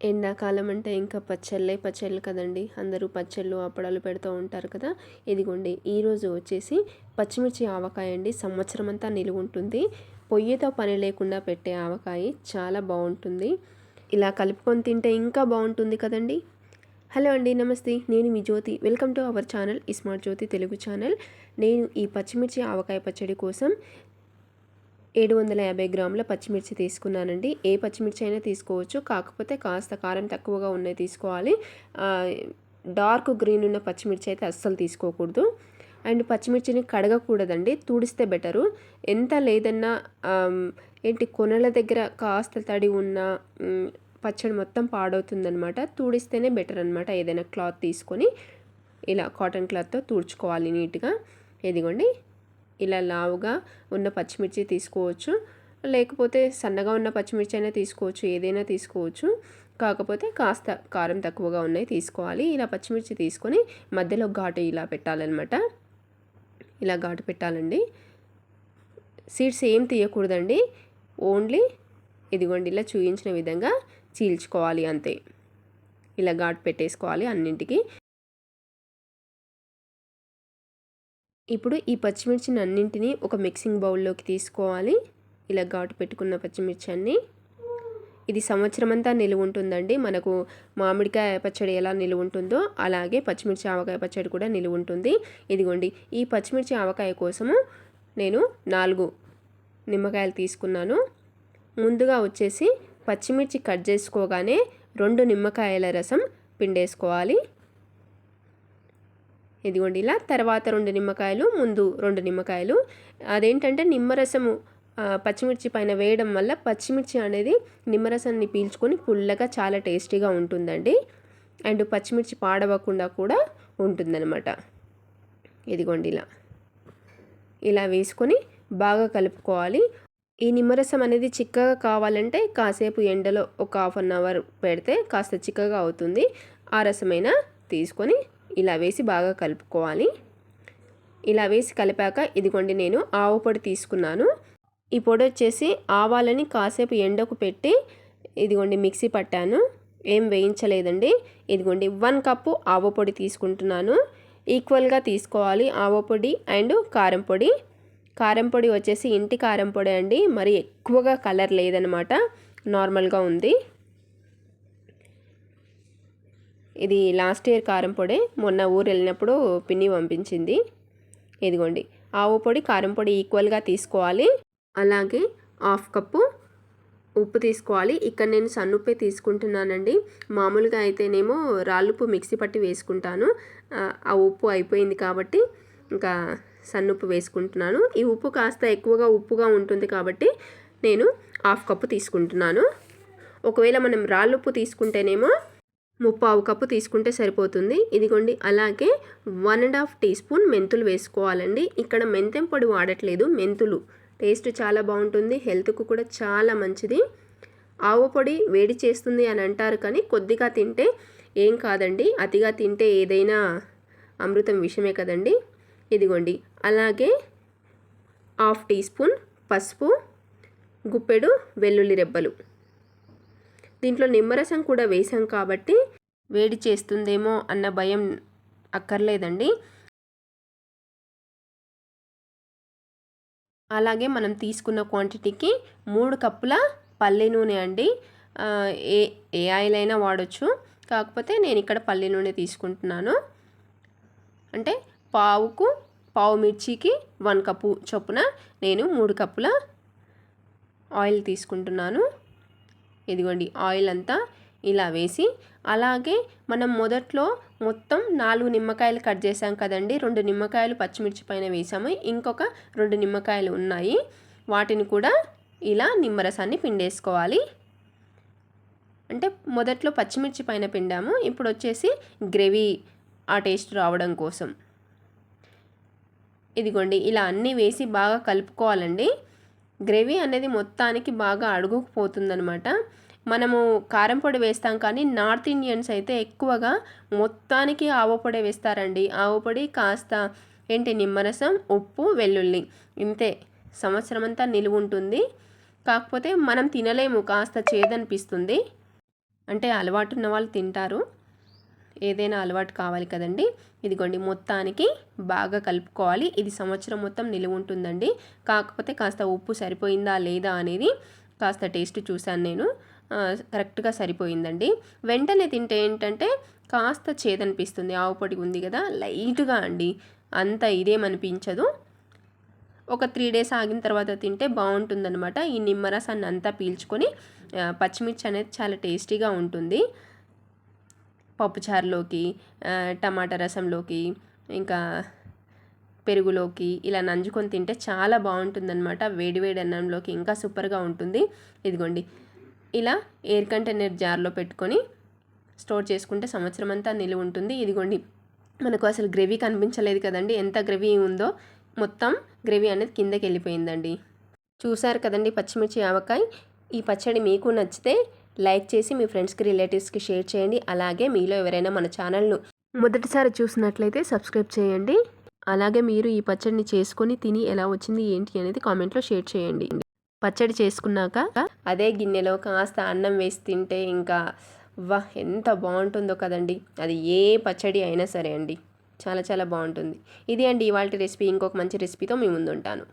ఎండాకాలం అంటే ఇంకా పచ్చళ్ళే పచ్చళ్ళు కదండి. అందరూ పచ్చళ్ళు అప్పడాలు పెడుతూ ఉంటారు కదా. ఇదిగోండి ఈరోజు వచ్చేసి పచ్చిమిర్చి ఆవకాయ అండి. సంవత్సరం అంతా నిలువ ఉంటుంది పొయ్యితో పని లేకుండా పెట్టే ఆవకాయ చాలా బాగుంటుంది. ఇలా కలుపుకొని తింటే ఇంకా బాగుంటుంది కదండి. హలో అండి నమస్తే. నేను మీ Jyothi. Welcome to our channel smart Jyothi Telugu channel. నేను ఈ పచ్చిమిర్చి ఆవకాయ పచ్చడి కోసం ఏడు వందల యాభై గ్రాముల పచ్చిమిర్చి తీసుకున్నానండి. ఏ పచ్చిమిర్చి అయినా తీసుకోవచ్చు. కాకపోతే కాస్త కారం తక్కువగా ఉన్నవి తీసుకోవాలి. డార్క్ గ్రీన్ ఉన్న పచ్చిమిర్చి అయితే అస్సలు తీసుకోకూడదు. అండ్ పచ్చిమిర్చిని కడగకూడదండి. తుడిస్తే బెటరు. ఎంత లేదన్నా ఏంటి కొనల దగ్గర కాస్త తడి ఉన్న పచ్చడి మొత్తం పాడవుతుందనమాట తుడిస్తేనే బెటర్ అనమాట ఏదైనా క్లాత్ తీసుకొని. ఇలా కాటన్ క్లాత్తో తుడుచుకోవాలి నీట్గా. ఇదిగోండి. ఇలా లావుగా ఉన్న పచ్చిమిర్చి తీసుకోవచ్చు. లేకపోతే సన్నగా ఉన్న పచ్చిమిర్చి అయినా తీసుకోవచ్చు ఏదైనా తీసుకోవచ్చు. కాకపోతే కాస్త కారం తక్కువగా ఉన్నాయి తీసుకోవాలి. ఇలా పచ్చిమిర్చి తీసుకొని మధ్యలో ఘాటు ఇలా పెట్టాలన్నమాట. ఇలా ఘాటు పెట్టాలండి. సీడ్స్ ఏం తీయకూడదండి. ఓన్లీ ఇదిగోండి ఇలా చూయించిన విధంగా చీల్చుకోవాలి అంతే. ఇలా ఘాటు పెట్టేసుకోవాలి అన్నింటికి. ఇప్పుడు ఈ పచ్చిమిర్చిని అన్నింటినీ ఒక మిక్సింగ్ బౌల్లోకి తీసుకోవాలి. ఇలా ఘాటు పెట్టుకున్న పచ్చిమిర్చి అన్ని ఇది సంవత్సరం అంతా నిలువ ఉంటుందండి. మనకు మామిడికాయ పచ్చడి ఎలా నిలువ ఉంటుందో అలాగే పచ్చిమిర్చి ఆవకాయ పచ్చడి కూడా నిలువ ఉంటుంది. ఇదిగోండి ఈ పచ్చిమిర్చి ఆవకాయ కోసము నేను నాలుగు నిమ్మకాయలు తీసుకున్నాను. ముందుగా వచ్చేసి పచ్చిమిర్చి కట్ చేసుకోగానే రెండు నిమ్మకాయల రసం పిండేసుకోవాలి. ఇదిగోండి ఇలా తర్వాత రెండు నిమ్మకాయలు ముందు రెండు నిమ్మకాయలు. అదేంటంటే నిమ్మరసము పచ్చిమిర్చి పైన వేయడం వల్ల పచ్చిమిర్చి అనేది నిమ్మరసాన్ని పీల్చుకొని పుల్లగా చాలా టేస్టీగా ఉంటుందండి. అండ్ పచ్చిమిర్చి పాడవకుండా కూడా ఉంటుందన్నమాట. ఇదిగోండి ఇలా. ఇలా వేసుకొని బాగా కలుపుకోవాలి. ఈ నిమ్మరసం అనేది చిక్కగా కావాలంటే కాసేపు ఎండలో ఒక హాఫ్ అన్ అవర్ పెడితే కాస్త చిక్కగా అవుతుంది. ఆ రసమైన తీసుకొని ఇలా వేసి బాగా కలుపుకోవాలి. ఇలా వేసి కలిపాక ఇదిగోండి నేను ఆవు పొడి తీసుకున్నాను. ఈ పొడి వచ్చేసి ఆవాలని కాసేపు ఎండకు పెట్టి ఇదిగోండి మిక్సీ పట్టాను. ఏం వేయించలేదండి. ఇదిగోండి వన్ కప్పు ఆవ పొడి తీసుకుంటున్నాను. ఈక్వల్గా తీసుకోవాలి ఆవ పొడి అండ్ కారం పొడి. కారం పొడి వచ్చేసి ఇంటి కారం పొడి అండి. మరి ఎక్కువగా కలర్ లేదనమాట. నార్మల్గా ఉంది. ఇది లాస్ట్ ఇయర్ కారం పొడి. మొన్న ఊరు వెళ్ళినప్పుడు పిన్ని పంపించింది. ఇదిగోండి. ఆవు పొడి కారం పొడి ఈక్వల్గా తీసుకోవాలి. అలాగే హాఫ్ కప్పు ఉప్పు తీసుకోవాలి. ఇక్కడ నేను సన్నుప్పే తీసుకుంటున్నానండి. మామూలుగా అయితేనేమో రాళ్ళుప్పు మిక్సీ పట్టి వేసుకుంటాను. ఆ ఉప్పు అయిపోయింది కాబట్టి ఇంకా సన్నుప్పు వేసుకుంటున్నాను. ఈ ఉప్పు కాస్త ఎక్కువగా ఉప్పుగా ఉంటుంది కాబట్టి నేను హాఫ్ కప్పు తీసుకుంటున్నాను. ఒకవేళ మనం రాళ్ళుప్పు తీసుకుంటేనేమో ముప్పావు కప్పు తీసుకుంటే సరిపోతుంది. ఇదిగోండి అలాగే one and half teaspoon మెంతులు వేసుకోవాలండి. ఇక్కడ మెంతెం పొడి వాడట్లేదు మెంతులు. టేస్ట్ చాలా బాగుంటుంది హెల్త్కు కూడా చాలా మంచిది. ఆవు పొడి వేడి చేస్తుంది అని అంటారు కానీ కొద్దిగా తింటే ఏం కాదండి. అతిగా తింటే ఏదైనా అమృతం విషయమే కదండి. ఇదిగోండి అలాగే హాఫ్ టీ స్పూన్ పసుపు గుప్పెడు వెల్లుల్లి రెబ్బలు. దీంట్లో నిమ్మరసం కూడా వేసాం కాబట్టి వేడి చేస్తుందేమో అన్న భయం అక్కర్లేదండి. అలాగే మనం తీసుకున్న క్వాంటిటీకి మూడు కప్పుల పల్లె నూనె అండి. ఏ ఏ ఆయిల్ అయినా వాడచ్చు. కాకపోతే నేను ఇక్కడ పల్లె నూనె తీసుకుంటున్నాను. అంటే పావుకు పావు మిర్చికి వన్ కప్పు చొప్పున నేను మూడు కప్పుల ఆయిల్ తీసుకుంటున్నాను. ఇదిగోండి ఆయిల్ అంతా ఇలా వేసి అలాగే మనం మొదట్లో మొత్తం నాలుగు నిమ్మకాయలు కట్ చేసాం కదండి రెండు నిమ్మకాయలు పచ్చిమిర్చి పైన వేసాము ఇంకొక రెండు నిమ్మకాయలు ఉన్నాయి. వాటిని కూడా ఇలా నిమ్మరసాన్ని పిండేసుకోవాలి. అంటే మొదట్లో పచ్చిమిర్చి పైన పిండాము ఇప్పుడు వచ్చేసి గ్రేవీ ఆ టేస్ట్ రావడం కోసం. ఇదిగోండి ఇలా అన్నీ వేసి బాగా కలుపుకోవాలండి. గ్రేవీ అనేది మొత్తానికి బాగా అడుగుకుపోతుందనమాట మనము కారం పొడి వేస్తాం కానీ నార్త్ ఇండియన్స్ అయితే ఎక్కువగా మొత్తానికి ఆవపొడి వేస్తారండి. ఆవపొడి కాస్త ఏంటి నిమ్మరసం ఉప్పు వెల్లుల్లి ఇంతే. సంవత్సరం అంతా నిలువ ఉంటుంది కాకపోతే మనం తినలేము కాస్త చేదనిపిస్తుంది. అంటే అలవాటు ఉన్న వాళ్ళు తింటారు. ఏదైనా అలవాటు కావాలి కదండి. ఇదిగోండి మొత్తానికి బాగా కలుపుకోవాలి. ఇది సంవత్సరం మొత్తం నిలువ ఉంటుందండి. కాకపోతే కాస్త ఉప్పు సరిపోయిందా లేదా అనేది కాస్త టేస్ట్ చూశాను నేను. కరెక్ట్గా సరిపోయిందండి. వెంటనే తింటే ఏంటంటే కాస్త చేదనిపిస్తుంది. ఆవు పొడి ఉంది కదా లైట్గా అండి. అంత ఇదేమనిపించదు. ఒక త్రీ డేస్ ఆగిన తర్వాత తింటే బాగుంటుందన్నమాట. ఈ నిమ్మరసాన్ని అంతా పీల్చుకొని పచ్చిమిర్చి అనేది చాలా టేస్టీగా ఉంటుంది. పప్పుచారులోకి టమాటా రసంలోకి ఇంకా పెరుగులోకి ఇలా నంజుకొని తింటే చాలా బాగుంటుందన్నమాట. వేడివేడి అన్నంలోకి ఇంకా సూపర్గా ఉంటుంది. ఇదిగోండి. ఇలా ఎయిర్ కంటైనర్ జార్లో పెట్టుకొని స్టోర్ చేసుకుంటే సంవత్సరం అంతా నిలువ ఉంటుంది. ఇదిగోండి. మనకు అసలు గ్రేవీ కనిపించలేదు కదండి. ఎంత గ్రేవీ ఉందో మొత్తం గ్రేవీ అనేది కిందకి వెళ్ళిపోయిందండి. చూసారు కదండి పచ్చిమిర్చి ఆవకాయ. ఈ పచ్చడి మీకు నచ్చితే లైక్ చేసి మీ ఫ్రెండ్స్కి రిలేటివ్స్కి షేర్ చేయండి. అలాగే మీలో ఎవరైనా మన ఛానల్ను మొదటిసారి చూసినట్లయితే సబ్స్క్రైబ్ చేయండి. అలాగే మీరు ఈ పచ్చడిని చేసుకొని తిని ఎలా వచ్చింది ఏంటి అనేది కామెంట్లో షేర్ చేయండి. పచ్చడి చేసుకున్నాక అదే గిన్నెలో కాస్త అన్నం వేసి తింటే ఇంకా వా ఎంత బాగుంటుందో కదండి. అది ఏ పచ్చడి అయినా సరే అండి. చాలా చాలా బాగుంటుంది. ఇది అండి ఇవాళ రెసిపీ. ఇంకొక మంచి రెసిపీతో మీ ముందు ఉంటాను